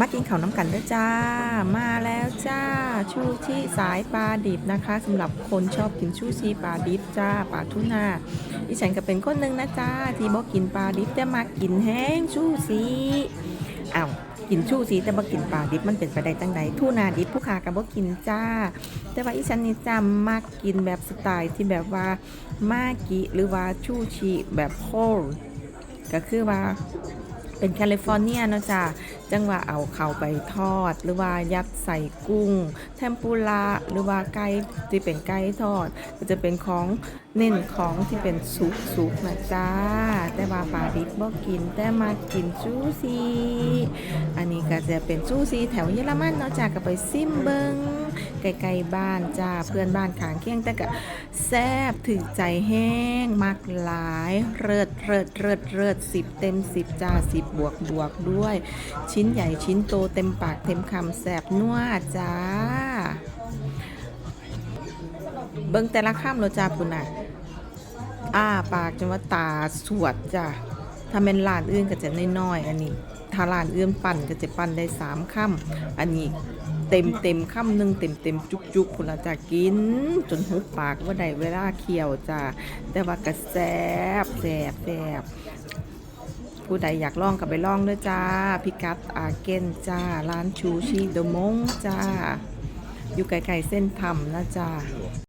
มากินข้าวน้ำกันเด้อจ้า มาแล้วจ้า ชูชีสายปลาดิบนะคะสำหรับคนชอบกินชูชีปลาดิบจ้าปลาทูนาดิฉันก็เป็นคนหนึ่งนะจ้า ที่บอกกินปลาดิบแต่มากินแห้งชูชีอ้าวกินชูชีแต่บอกกินปลาดิบมันเป็นไปได้ตั้งใดทูนาดิบผู้ขาก็บอกกินจ้า แต่ว่าอีฉันนี่จ้ามากินแบบสไตล์ที่แบบว่ามากิหรือว่าชูชีแบบโคลก็คือว่า เป็นแคลิฟอร์เนียเนาะจ้ะจังว่าเอาเข้าไปทอด หรือว่ายัดใส่กุ้ง เทมปุระหรือว่าไก่ที่เป็นไก่ทอด ก็จะเป็นของเน้นของที่เป็นซุปซุปนะจ้าแต่ว่าปลาดิบบ่กิน แต่มากินซูซีอันนี้ก็จะเป็นซูซีแถวเยอรมันเนาะจ้าก็ไปซิมเบิง ไกลๆบ้านจ้าเพื่อนบ้านขางเคียงแต่ก็แซ่บถึงใจแห้งมักหลายเริดเริดเริดเริดสิบเต็มสิบจ้าสิบบวกบวกด้วย ชิ้นใหญ่ชิ้นโตเต็มปากเต็มคำแซ่บนัวจ้า เบิ่งแต่ละคำเราจ้าปุ่นน่ะอ้าปากจนว่าตาสวดจ้ะถ้าเป็นร้านอื่นก็จะน้อยๆอันนี้ถ้าร้านอื่นปั่นก็จะปั่นได้สามคำอันนี้ เต็มเต็มๆคำหนึ่งเต็มเต็มจุกๆพุ่นละจะกิน จนหุบปากว่าได้เวลาเคี่ยวจ้ะแต่ว่ากระแซบแซบแซบผู้ใดอยากลองก็ไปลองเด้อจ้า พิกัดอาเกนจ้า ร้านชูชีโดมงจ้า อยู่ไกลๆเส้นทำนะจ้า